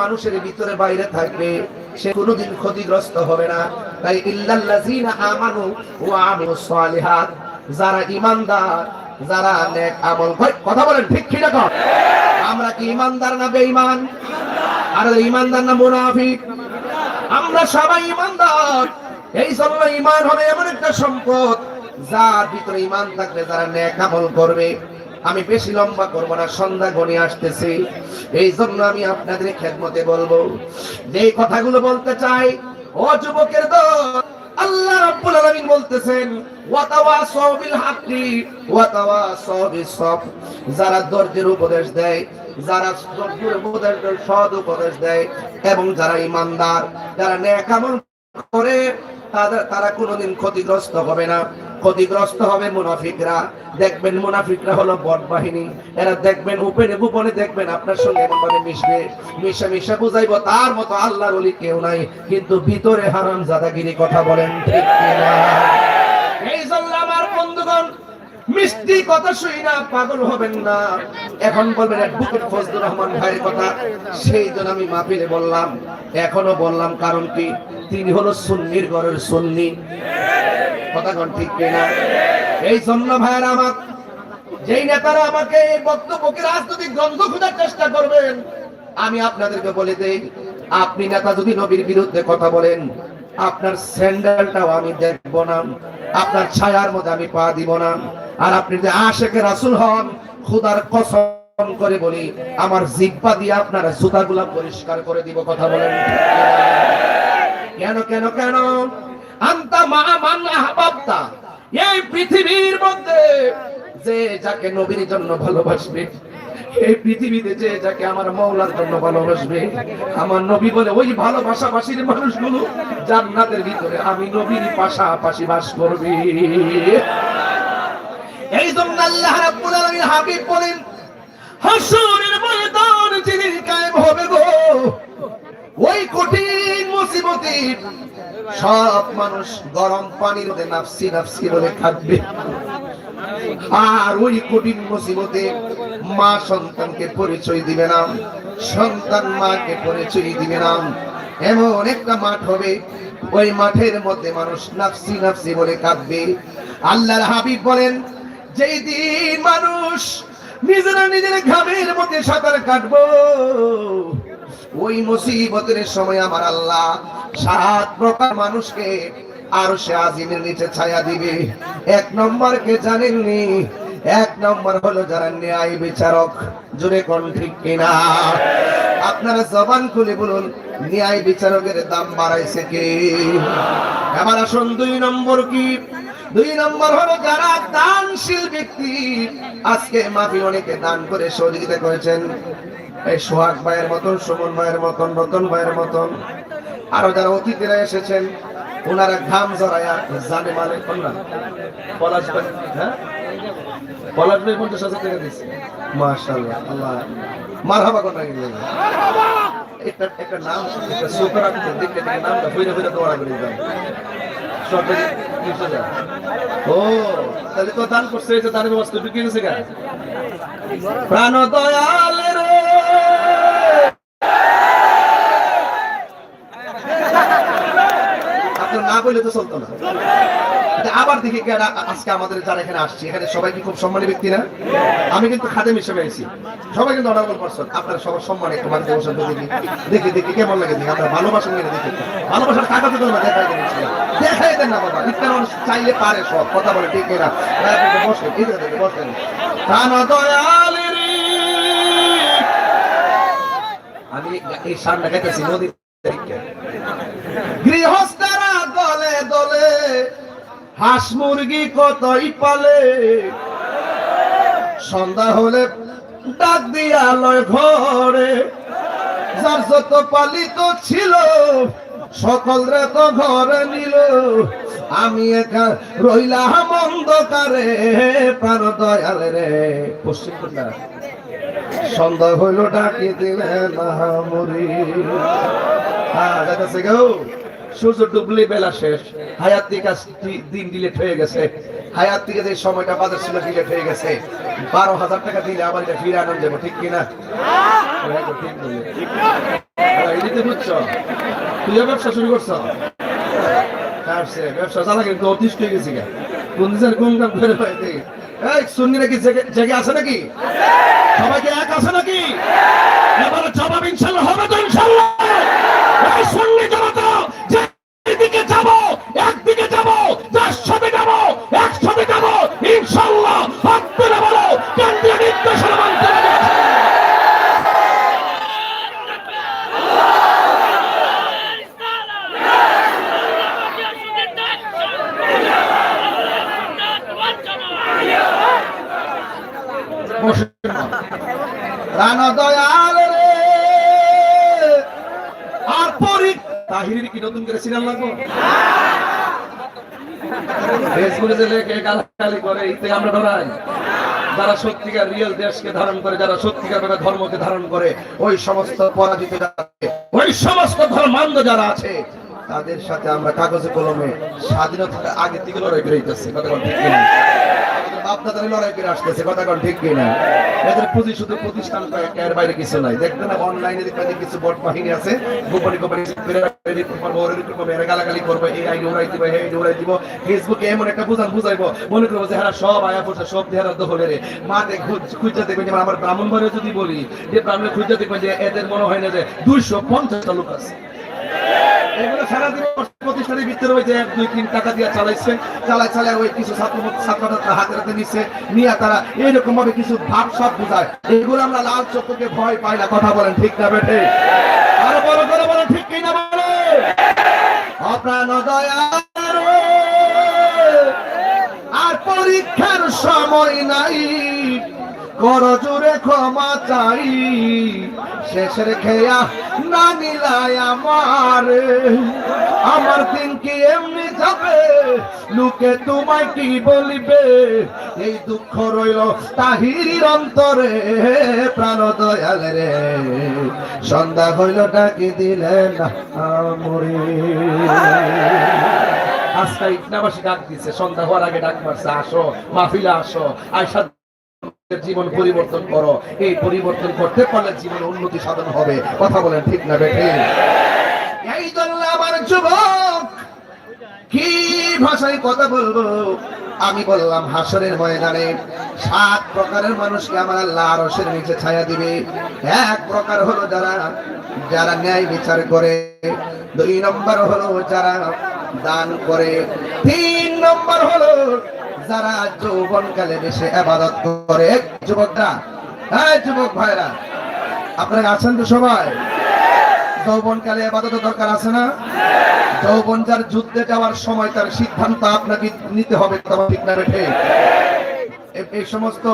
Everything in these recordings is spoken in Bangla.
মানুষের ভিতরে বাইরে থাকবে, সে কোনোদিন ক্ষতিগ্রস্ত হবে না। তাই ইল্লাল্লাযীনা আমানু ওয়া আমিলুস সালিহাত, যারা ঈমানদার, যারা নেক আমল করে, কথা বলেন ঠিক কি না আমরা কি ঈমানদার না বেঈমান? আর ঈমানদার না মুনাফিক? আমরা সবাই ঈমানদার। এই জন্য ঈমান হবে এমন একটা সম্পদ, যার ভিতরে ঈমান থাকবে যারা নেক আমল করবে আমি বেশি লম্বা করব না, সন্ধ্যা গণে আসতেছি। এই জন্য আমি আপনাদের খেদমতে বলব যে কথাগুলো বলতে চাই, ও যুবকের দল, আল্লাহ রাব্বুল আলামিন বলতেছেন ওয়াতাওয়াসাউ বিল হাক্কি ওয়াতাওয়াসাউ বিস সবর যারা ধৈর্যের উপদেশ দেয়, যারা ধৈর্যের উপদেশ দেয়, সৎ উপদেশ দেয়, এবং যারা ইমানদার, যারা নেক আমল করে তারা কোনোদিন ক্ষতিগ্রস্ত হবে না। ক্ষতিগ্রস্ত হবে মুনাফিকরা। দেখবেন মুনাফিকরা হলো বট বাহিনী। এরা দেখবেন উপরে গোপনে দেখবেন আপনার সঙ্গে এমন ভাবে মিশবে। মিশে মিশে বুঝাইবো, তার মতো আল্লাহর ওলি কেউ নাই। কিন্তু ভিতরে হারাম জাদাগিরি কথা বলেন ঠিক কিনা? এই জন্য আমার বন্ধুগণ, মিষ্টি কথা শুই না পাগল হবেন না। এখন বলবেন অ্যাডভোকেট ফজলুর রহমান ভাইয়ের কথা, সেই জন্য আমি মাহফিলে বললাম। এখনও বললাম কারণ কি? তিনি হলো সুন্নির ঘরের সুন্নি। কথা ঠিক কিনা? এই জন্য ভাইয়ের আমার, যেই নেতারা আমাকে এই বক্তব্যকে রাজনৈতিক দ্বন্দ্ব খোঁজার চেষ্টা করবেন, আমি আপনাদেরকে বলে দেই, আপনি নেতা যদি নবীর বিরুদ্ধে কথা বলেন, আপনার স্যান্ডেলটাও আমি দেখব না, আপনার ছায়ার মধ্যে আমি পা দিব না। আর আপনি যদি আশেকে রাসুল হন, খুদার কসম করে বলি, আমার জিব্বা দিয়ে আপনার জুতাগুলা পরিষ্কার করে দিব, কথা বলেন কেন কেন কেন? আন্তা মা মান আহবাবতা। এই পৃথিবীর মধ্যে যে যাকে নবীর জন্য ভালোবাসবে, এই পৃথিবীতে যে যাকে আমার মৌলার জন্য ভালোবাসবে, আমার নবী বলে ওই ভালোবাসাবাসীর মানুষগুলো জান্নাতের ভিতরে আমি নবীর পাশাপাশি বাস করবি। এই জন্য আল্লাহ রাব্বুল আলামিন হাবিব বলেন, হাসরের ময়দান যেদিন কায়েম হবে গো ওই কঠিন মুসিবতে সব মানুষ গরম পানির নাফসি নাফসি বলে থাকবে আর ওই কঠিন মুসিবতে মা সন্তানকে পরিচয় দিবে না, সন্তান মাকে পরিচয় দিবে না। এমন একটা মাঠ হবে, ওই মাঠের মধ্যে মানুষ নাফসি নাফসি বলে কাঁদবে আল্লাহর হাবিব বলেন, যেই দিন মানুষ নিজেরা নিজের ঘামের মধ্যে সাঁতার কাটবো ওই মুসিবতের সময় আমার আল্লাহ সাত প্রকার মানুষকে আর সে আজিমের নিচে ছায়া দিবে। এক নম্বর কে জানেননি, এক নম্বর হলো যারা ন্যায় বিচারক। জোরে কোন ঠিক কিনা? আপনারা জবান খুলে বলুন, ন্যায় বিচারকের দাম বাড়াইছে কে? এবার আসুন, দুই নম্বর কি? দুই নম্বর হলো যারা দানশীল ব্যক্তি। আজকে মাফি অনেকে দান করে সহযোগিতা করেছেন। এই সোহাগ ভাইয়ের মতন, সুমন ভাইয়ের মতন, রতন ভাইয়ের মতন। আরও যারা অতিথিরা এসেছেন ওনারা ঘাম জড়ায়া জানে মানে কোনরা পলাশ ভাই হ্যাঁ? পলাশ ভাই পঞ্চাশ হাজার প্রাণ দয়াল বললে তো চলতো না। আবার দেখি আজকে আমাদের যারা এখানে আসছে, এখানে সবাই কি খুব সম্মানী ব্যক্তি না? আমি কিন্তু খাদেম হিসেবে আছি সবাই কিন্তু অনার্বল পারসন আপনার সবার সম্মান একটু মানতে বসেন দেখি। দেখি দেখি, কেমন লাগে দেখি? আপনার ভালোবাসা নিয়ে দেখি ভালোবাসার টাকা তো না দেখাই দেন দেখাই দেন না বাবা। ইত্যাদি মানুষ চাইলে পারে সব, কথা বলে ঠিক না বসেন বসেন। আমি এই সামনে গেতেছি নদী গৃহস্থরা দলে হাঁস মুরগি কতই পালে? সন্ধ্যা হলে ডাক দিয়া লয় ঘরে, যার যত পালিত ছিল সকলরে তো ঘরে নিল। আমি একা রইলাম অন্ধকারে, প্রাণ দয়ালে রে। পশ্চিম সন্ধ্যা হইল ডাকি দিলে নাহামরি হ্যাঁ যাইতেছে গো। সূর্য ডুবলে বেলা শেষ। হায়াত থেকে দিন ডিলেট হয়ে গেছে। হায়াত থেকে যে সময়টা বাজার ছিল ডিলেট হয়ে গেছে। বারো হাজার টাকা দিলে আবার এটা ফিরে আনন্দ যাব ঠিক কিনা? হ্যাঁ তুইও ব্যবসা শুরু করছ? কারছে ব্যবসা চালা কিন্তু অতিষ্ঠ হয়ে গেছি কোন দিনের কোন কাম করে এই সুন্নিরা কি জেগে আছে নাকি? সবাই কি এক আছে নাকি? এবারে জবাব ইনশাল্লাহ হবে তো ইনশাল্লাহ। একসাথে যাব ইনশাল্লাহ হাত তুলে বলো কেন্দ্রীয় নির্দেশনা মানতে প্রাণ দয়াল তাহিরের কি নতুন করে সিরিয়াল লাগবো? যারা সত্যিকার রিয়েল দেশকে ধারণ করে, যারা সত্যিকার ভাবে ধর্মকে ধারণ করে, ওই সমস্ত পরাজিত ওই সমস্ত ধর্মান্ধ যারা আছে, তাদের সাথে আমরা কাগজে কলমে স্বাধীনতার আগে থেকে লড়াই করে দিতেছি কথা ঠিক বাপদাদারা লড়াই করে আসতেছে, কথা কোন ঠিক কিনা? এদের পুঁজি শুধু প্রতিষ্ঠান এর বাইরে কিছু নাই। দেখবেন না, অনলাইনে দেখবেন কিছু বট বাহিনী আছে, গোপনে গোপনে গালাগালি করব এই আইডি উড়াই দিব এই আইডি উড়াই দিব ফেসবুকে এমন একটা বুঝান বুঝাইবো, মনে করব যে হ্যাঁ সব আয়া পড়ছে, সব দেহারা দখলে রে। মাঠে খুঁজতে দেখবেন যেমন আমার ব্রাহ্মণ বাড়ি যদি বলি, যে ব্রাহ্মণে খুঁজতে দেখবেন যে, এদের মনে হয় না যে, দুইশো পঞ্চাশটা লোক আছে। এগুলো সারাদিন প্রতিষ্ঠানের ভিতরে ওই যে এক দুই তিন টাকা দিয়ে চালাইছে চালাই চালাই ওই কিছু ছাত্র ছাত্ররা হাতে হাতে নিচ্ছে নিয়ে তারা এইরকম ভাবে কিছু ভাব সব বুঝায়। এগুলো আমরা লাল চক্ষুকে ভয় পাই না, কথা বলেন ঠিক না বেটে আরও বড় করে বলেন ঠিক কি না বলে অপ্রাণ আর পরীক্ষার সময় নাই। কর জোরে ক্ষমা চাই। শেষের খেয়া না নিলাই আমার। আমার দিন কি এমনি যাবে? লোকে তোমায় কি বলিবে? এই দুঃখ রইল তাহিরির অন্তরে প্রাণ দয়াল রে। সন্ধ্যা হইল, ডাকি দিলেন আমরে। আজকে ইটনাবাসী ডাক দিচ্ছে সন্ধ্যা হওয়ার আগে ডাক মারছে, আসো, মাহফিলে আসো আয়সা জীবন পরিবর্তন করো। এই পরিবর্তন করতে পারলে জীবনে উন্নতি সাধন হবে। কথা বলেন ঠিক না বেঠে? এই জন্য আমার যুবক, কি ভাষায় কথা বলব? আমি বললাম, হাসরের ময়দানে সাত প্রকারের মানুষকে আমার আল্লাহ আরশের নিচে ছায়া দিবে। এক প্রকার হলো যারা যারা ন্যায় বিচার করে। দুই নম্বর হলো যারা দান করে। তিন নম্বর হলো যারা যৌবনকালে বেশি আবাদত করে যুবকরা হ্যাঁ যুবক ভাইরা, আপনারা আছেন তো সবাই? যৌবনকালে আবাদত দরকার আছে না? যৌবন যার যুদ্ধে যাওয়ার সময় তার সিদ্ধান্ত আপনাকে নিতে হবে তোমার ঠিক না রেখে এই সমস্ত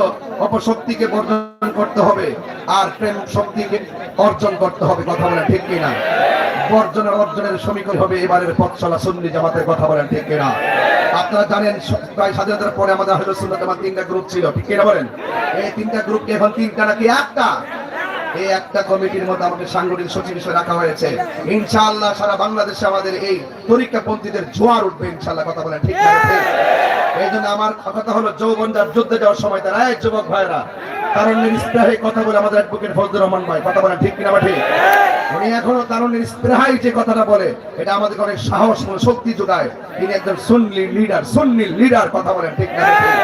অপশক্তিকে বর্জন করতে হবে আর প্রেম শক্তিকে অর্জন করতে হবে, কথা বলেন ঠিক কিনা? বর্জনের অর্জনের সমীকরণ হবে এবারের পথ চলা সুন্নি জামাতের, কথা বলেন ঠিক কিনা? আপনারা জানেন প্রায় স্বাধীনতার পরে আমাদের হলো সুন্নত জামাত তিনটা গ্রুপ ছিল, ঠিক কিনা বলেন? এই তিনটা গ্রুপকে এখন তিনটা নাকি একটা? এই একটা কমিটির মধ্যে আমাদের সাংগঠনিক সচিব হিসেবে রাখা হয়েছে। ইনশাআল্লাহ সারা বাংলাদেশে আমাদের এই পরীক্ষাপন্থীদের জোয়ার উঠবে, ইনশাআল্লাহ, কথা বলেন ঠিক না ঠিক? এই জন্য আমার কথাটা হলো যৌবনদার যুদ্ধে যাওয়ার সময় তারা এক যুবক ভাইরা তারুণ্যের স্প্রেহে কথা বলে আমাদের অ্যাডভোকেট ফজলুর রহমান ভাই, কথা বলেন ঠিক কিনা ঠিক উনি এখনও তারুণ্যের স্প্রেহাই যে কথাটা বলে, এটা আমাদেরকে অনেক সাহস শক্তি যোগায় তিনি একজন সুন্নি লিডার সুন্নি লিডার কথা বলেন ঠিক না ঠিক?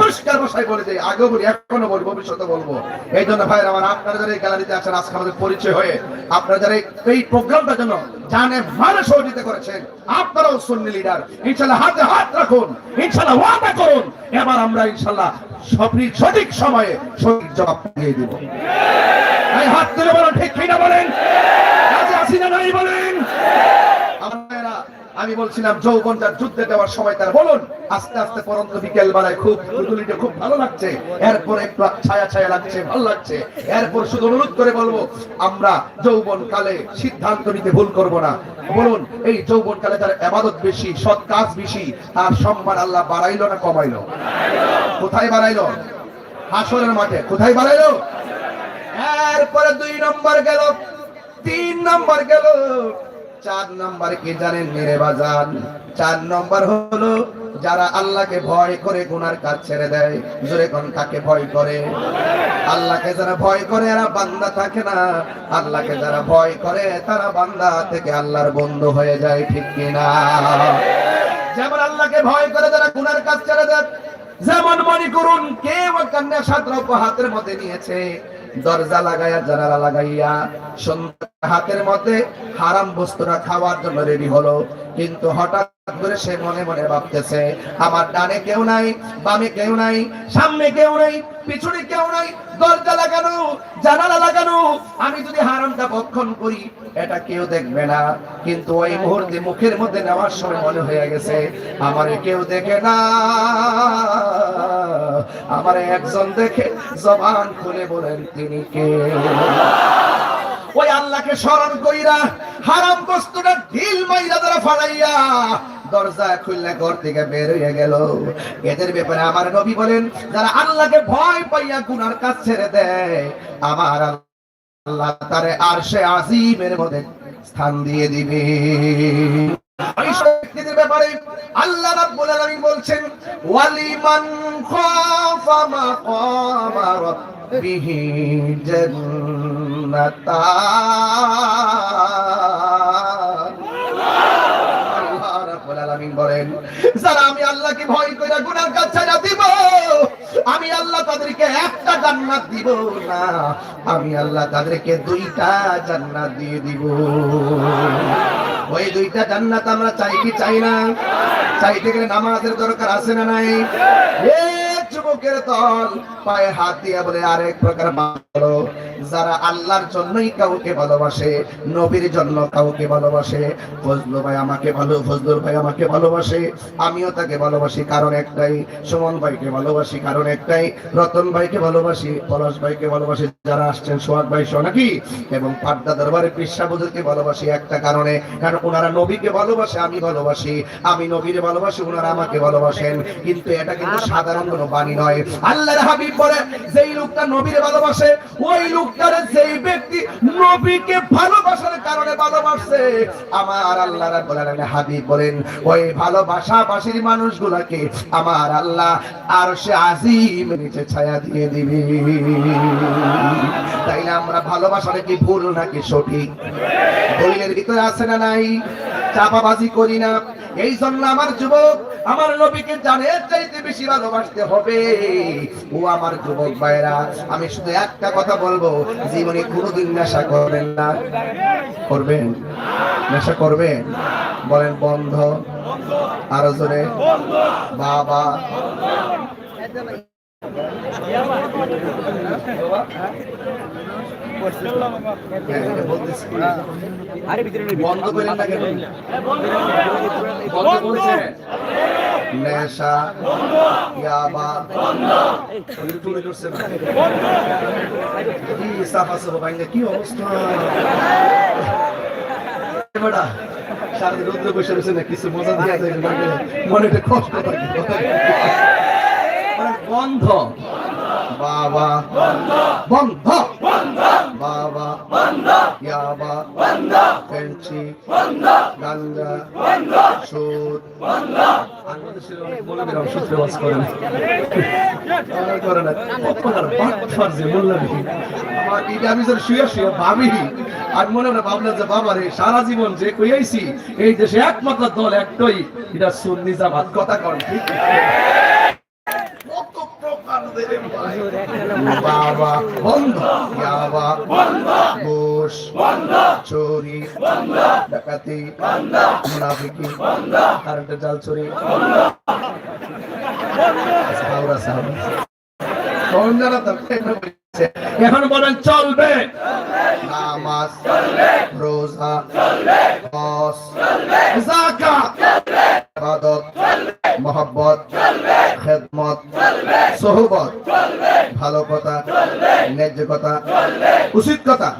পরিষ্কার ভাষায় বলে যাই আগে বলি, এখনও বলি, ভবিষ্যতে বলব। এই জন্য ভাই আমার আপনারা যারা এই গ্যালারিতে আছেন, আজকে আমাদের পরিচয় হয়ে আপনারা যারা এই- প্রোগ্রামটার জন্য জানে মানে সহযোগিতা করেছেন, আপনারাও সুন্নি লিডার ইনশাল্লাহ হাতে হাত রাখুন, ইনশাল্লাহ ওয়াদা করুন। এবার আমরা ইনশাল্লাহ সঠিক সঠিক সময়ে সঠিক জবাব দিয়ে দিব। হাত তুলে বলেন, ঠিক কিনা বলেন? আছি না নাই বলেন? আমি বলছিলাম, যৌবনটা যুদ্ধে দেওয়ার সময় তারা বলুন, আস্তে আস্তে পরন্ত বিকেল বেলায় খুব কুতুলিটা খুব ভালো লাগছে। এরপর একটু ছায়া ছায়া লাগছে, ভালো লাগছে। এরপর শুধু অনুরোধ করে বলব, আমরা যৌবন কালে সিদ্ধান্ত নিতে ভুল করব না। বলুন, এই যৌবন কালে তার আবাদত বেশি, সৎ কাজ বেশি, তার সম্মান আল্লাহ বাড়াইলো না কমাইলো? কোথায় বাড়াইলো? হাসরের মাঠে, কোথায় বাড়াইলো? এরপরে দুই নম্বর গেল, তিন নম্বর গেল। চার নম্বর কি জানেন মেরে বাজান? চার নম্বর হলো যারা আল্লাহকে ভয় করে গুনার কাজ ছেড়ে দেয়, জোরে কোন কাকে ভয় করে? আল্লাহকে যারা ভয় করে এরা বান্দা থাকে না। আল্লাহকে যারা ভয় করে তারা বান্দা থেকে আল্লাহর বন্ধু হয়ে যায়, ঠিক কিনা? যেমন আল্লাহকে ভয় করে যারা গুনার কাজ ছেড়ে দেয়, যেমন মনে করুন কেউ একটা নেশা দ্রব্য হাতের মধ্যে নিয়েছে দরজা লাগাইয়া, জানালা লাগাইয়া, সন্ধ্যা হাতের মধ্যে হারাম বস্তুরা খাওয়ার জন্য রেডি হলো। কিন্তু হঠাৎ সে মনে মনে ভাবতেছে, আমার ডানে কেউ নাই, বামে কেউ নাই, সামনে কেউ নাই, পিছনে কেউ নাই, দরজা লাগানো, জানালা লাগানো, আমি যদি হারামটা ভক্ষণ করি, এটা কেউ দেখবে না। কিন্তু ওই মুহূর্তে মুখের মধ্যে নেওয়ার সময় মনে হয়ে গেছে, আমারে কেউ দেখে না, আমার একজন দেখে জবান খুলে বলেন তিনি কে? ওই আল্লাহকে স্মরণ কইরা হারাম বস্তুটা ঢিল মাইরা দ্বারা ফালাইয়া দরজা খুললে ঘর থেকে বের হয়ে গেল। এদের ব্যাপারে আমার নবী বলেন, যারা আল্লাহকে ভয় পাইয়া গুনার কাজ ছেড়ে দেয়, আমার আল্লাহ তারে আর সে আজিমের মধ্যে স্থান দিয়ে দিবে। ব্যাপারে বলছেন বলেন, যারা আমি আল্লাহকে ভয় করে গুনার কাজ ছেড়ে দিব, আমি আল্লাহ তাদেরকে একটা জান্নাত দিব না, আমি আল্লাহ তাদেরকে দুইটা জান্নাত দিয়ে দিব। ওই দুইটা জান্নাত আমরা চাই কি চাই না? চাইতে গেলে নামাজের দরকার আছে না নাই? যুবকের দল পায়ে হাত দিয়ে বলে আরেক প্রকার ভালো যারা আল্লাহর জন্যই কাউকে ভালোবাসে, নবীর জন্য কাউকে ভালোবাসে ফজলু ভাই আমাকে ভালো ফজলুর ভাই আমাকে ভালোবাসে, আমিও তাকে ভালোবাসি, কারণ একটাই, সুমন ভাইকে ভালোবাসি, কারণ একটাই, রতন ভাইকে ভালোবাসি, পলাশ ভাইকে ভালোবাসি, যারা আসছেন সোহাগ ভাই সহ নাকি? এবং পাড্ডা দরবারে কৃষ্ণা বুধুরকে ভালোবাসি একটা কারণে, কারণ ওনারা নবীকে ভালোবাসে, আমি ভালোবাসি, আমি নবীর ভালোবাসি, ওনারা আমাকে ভালোবাসেন, কিন্তু এটা কিন্তু সাধারণ কোনো বাণী নয়। আল্লাহর হাবিব বলে যেই লোকটা নবীর ভালোবাসে, ওই লোকটার যেই ব্যক্তি নবীকে ভালোবাসার কারণে ভালোবাসে আমার আল্লাহ রাব্বুল আলামিন হাবিব বলেন, ওই ভালোবাসাবাসীর মানুষগুলোকে আমার আল্লাহ আর সে আজিম নিচে ছায়া দিয়ে দিবে। তাইলে আমরা ভালোবাসাটা কি ভুল নাকি সঠিক? দলিলের ভিতরে আছে না নাই? চাপাবাজি করি না। এই জন্য আমার যুবক, আমার নবীকে জানের চাইতে বেশি ভালোবাসতে হবে। ও আমার যুবক ভাইরা আমি শুধু একটা কথা বলব, জীবনে কোনোদিন নেশা করবেন না। করবেন? নেশা করবেন? বলেন বন্ধ। আরও জোরে। বাবা। কি অবস্থা সারাদিন রোদ্রে বসে রয়েছে না কিছু মজা দিয়ে আছে মনে একটা কষ্ট থাকে মানে বন্ধ বাবা। বন্ধ। বাবা। সুদ করে এটা আমি শুয়ে আর মনে ভাবলাম যে, বাবা রে, সারা জীবন যে কইয়াইছি, এই দেশে একমাত্র দল একটাই। এটা সুন্নি জামাত। কথা কন ঠিক কত প্রকার দেবে ভাই। বাবা বন্ধ। ইয়াবা বন্ধ ঘুষ বন্ধ চুরি বন্ধ ডাকাতি বন্ধ মুনাফিকি বন্ধ কারেন্টের জাল চুরি। বন্ধ এখন বলেন চলবে। নামাজ চলবে রোজা চলবে। হজ চলবে। যাকাত চলবে ইবাদত। চলবে মহব্বত খেদমত সোহবত ভালো কথা ন্যায্য কথা উচিত কথা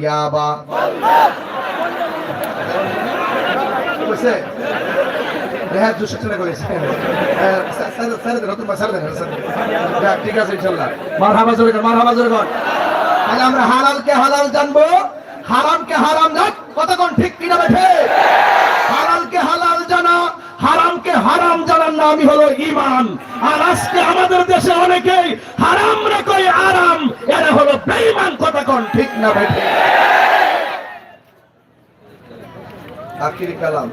ইয়াবা। দুশো টাকা করেছে। ঠিক আছে জোরে কর জোরে কর। তাহলে আমরা হালালকে হালাল জানব হারামকে হারাম জান কতক্ষণ ঠিক কিনা বেঠে হালালকে হালাল জানা হারামকে নামই হলো ইমান আর আজকে আমাদের দেশে অনেকেই হারাম রে কই আরাম, এরা হলো বেঈমান কথা কোন, ঠিক না বেঠে আখিরি কালাম।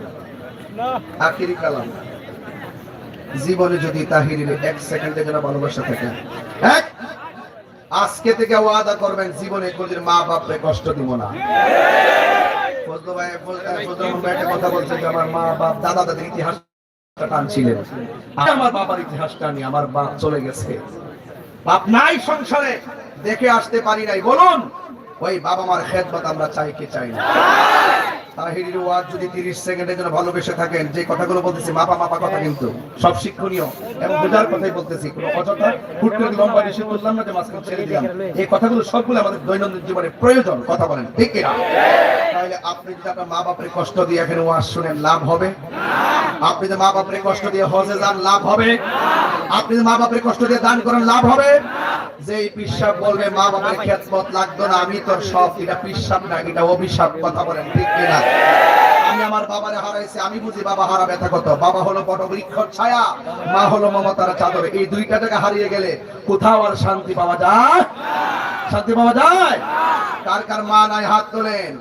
আখিরি কালাম। জীবনে যদি তাহিরের এক সেকেন্ডের জন্য ভালোবাসা থাকে, এক, আজকে থেকে ওয়াদা করবেন, জীবনে কোনদিন মা বাপরে কষ্ট দিব না। ফজলু ভাই ফজলু ভাই কথা বলছে যে আমার মা বাপ, দাদা দাদির ইতিহাস আমার বাবার ইতিহাস টানি আমার বাপ চলে গেছে। বাপ নাই সংসারে, দেখে আসতে পারি নাই। বলুন, ওই বাবা মার খেদমত আমরা চাই চাই না? তাহিরির ওয়াজ যদি 30 সেকেন্ডের জন্য ভালোবেসে থাকেন, যে কথাগুলো বলতেছি, মাপা মাপা কথা কিন্তু। সব শিক্ষণীয় এবং বোঝার কথাই বলতেছি। কোনো অযথা করে লম্বা না যে ছেড়ে দিলাম। এই কথাগুলো সবগুলো আমাদের দৈনন্দিন জীবনে প্রয়োজন, কথা বলেন, ঠিক তাহলে আপনি যদি আপনার মা বাপের কষ্ট দিয়ে এখানে ওয়াজ শুনেন, লাভ হবে? আপনি যদি মা বাপের কষ্ট দিয়ে হজে যান, লাভ হবে। আপনি যদি মা বাপের কষ্ট দিয়ে দান করেন লাভ হবে। যে পিসাব বলবে মা বাবার খেদমত লাগতো না, আমি তোর সব, এটা পিসাব না, এটা অভিশাপ। কথা বলেন, ঠিক কিনা? আমি আমার বাবারে হারাইছি, আমি বুঝি বাবা হারা ব্যথা কত বাবা হলো বটবৃক্ষ ছায়া, মা হলো মমতার চাদর। এই দুইটা টাকা হারিয়ে গেলে কোথাও আর শান্তি পাওয়া যায়? শান্তি পাওয়া যায়? কার কার মা নাই হাত তোলেন?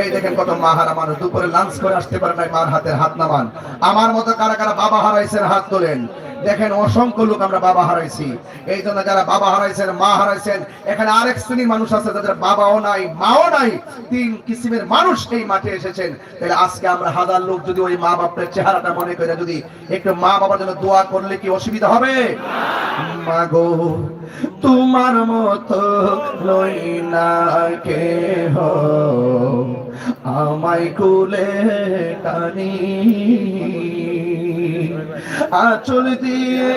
এই দেখেন কত মা হারা মানুষ, দুপুরে লাঞ্চ করে আসতে পারে নাই মার হাতের হাত নামান। আমার মতো কারা কারা বাবা হারাইছেন হাত তোলেন। দেখেন অসংখ্য লোক আমরা বাবা হারাইছি। এই জন্য যারা বাবা হারাইছেন, মা হারাইছেন, এখানে আরেক শ্রেণির মানুষ আছে যাদের বাবাও নাই, মাও নাই, তিন কিসিমের মানুষ এই মাঠে এসেছেন। তাহলে আজকে আমরা হাজার লোক যদি ওই মা বাপের চেহারাটা মনে করে যদি একটু মা বাবার জন্য দোয়া করলে কি অসুবিধা হবে? মাগো, তোমার মতো লই না কে আমায় কুলে টানি। আচল দিয়ে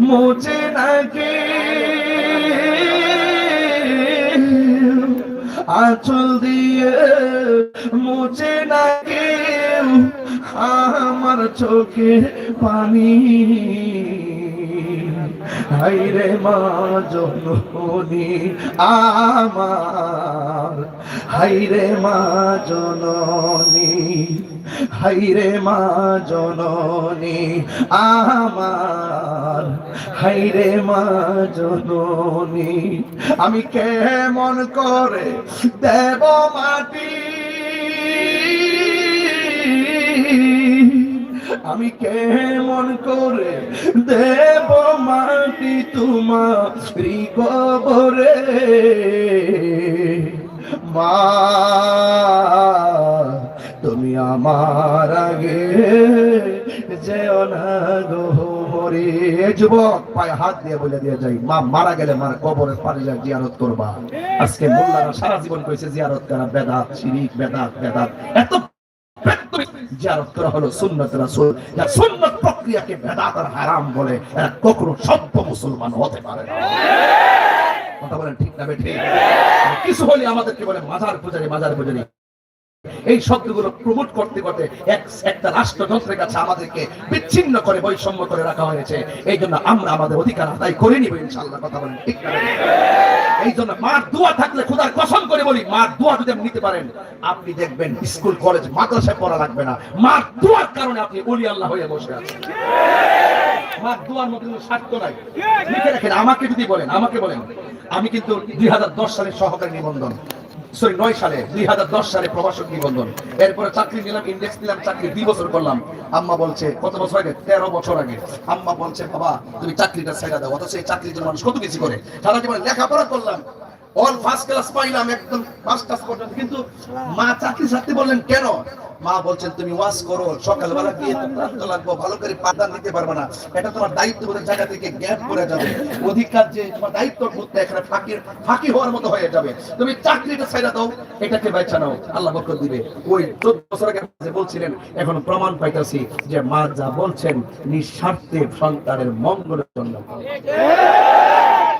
মোচে নাকি? আচল দিয়ে মোচে নাকি? আমার চোখে পানি হাইরে মা জননী আমার। হাইরে মা জননী হাইরে মা জননী আমার। হাইরে মা জননী, আমি কেমন করে দেব মাটি? আমি কেমন করে দেব মাটি তোমার কবরে মা, তুমি আমার আগে যেও না গো মরে যুবক, পায়ে হাত দিয়ে বলে দিয়ে যাই। মা, মারা গেলে মার কবরের পারে যা জিয়ারত করবা। আজকে মোল্লারা সারা জীবন কইছে, জিয়ারত করা বেদাত, শিরিক, বেদাত বেদাত। এত জিয়ারত করা হলো সুন্নত রাসূল। যারা সুন্নত প্রক্রিয়াকে বেদাত হারাম বলে এরা কখনো সভ্য মুসলমান হতে পারে না। কথা ঠিক না ঠিক? কিছু হলে আমাদেরকে বলে মাজার পূজারি মাজার পূজারি। এই শব্দগুলো প্রমোট করতে করতে এক একটা রাষ্ট্রযন্ত্রের কাছে আমাদেরকে বিচ্ছিন্ন করে বৈষম্য করে রাখা হয়েছে। এই জন্য আমরা আমাদের অধিকার আদায় করে নিব, ইনশাআল্লাহ, কথা বলেন, ঠিক না? এই জন্য মার দোয়া থাকলে খোদার কসম করে বলি, মার দোয়া যদি আপনি নিতে পারেন, আপনি দেখবেন স্কুল, কলেজ, মাদ্রাসায় পড়া লাগবে না। মার দোয়ার কারণে আপনি অলি আল্লাহ হয়ে বসে আছেন। মার দোয়ার মধ্যে কোনো স্বার্থ নাই। লিখে রাখেন, আমাকে যদি বলেন, আমাকে বলেন। আমি কিন্তু দুই হাজার দশ সালের সহকারী নিবন্ধন। সরি, নয় সালে, দুই সালে প্রবাসক নিবন্ধন। এরপরে চাকরি নিলাম ইন্ডেক্স নিলাম, চাকরি দুই বছর করলাম। আম্মা বলছে, কত বছর আগে? তেরো বছর আগে। আম্মা বলছে, বাবা, তুমি চাকরিটা ছেড়ে দাও, অথচ এই চাকরির জন্য মানুষ কত কিছু করে? সারা জীবনে লেখাপড়া করলাম। অল ফার্স্ট ক্লাস পাইলাম একদম ফার্স্ট ক্লাস পর্যন্ত। কিন্তু মা চাকরি ছাড়তে বললেন, কেন? মা বলছেন, তুমি ওয়াজ করো, সকালবেলা গিয়ে ক্লান্ত লাগবো, ভালো করে পাঠদান দিতে পারবে না। এটা তোমার দায়িত্ববোধের জায়গা থেকে গ্যাপ করে যাবে। অধিকার যে তোমার দায়িত্ব করতে এখানে ফাঁকি ফাঁকি হওয়ার মতো হয়ে যাবে। তুমি চাকরিটা ছেড়ে দাও, এটাকে বেচা নাও। আল্লাহ বরকত দিবে। ওই চোদ্দ বছর আগে বলছিলেন, এখন প্রমাণ পাইতাছি যে মা যা বলছেন, নিঃস্বার্থে সন্তানের মঙ্গলের জন্য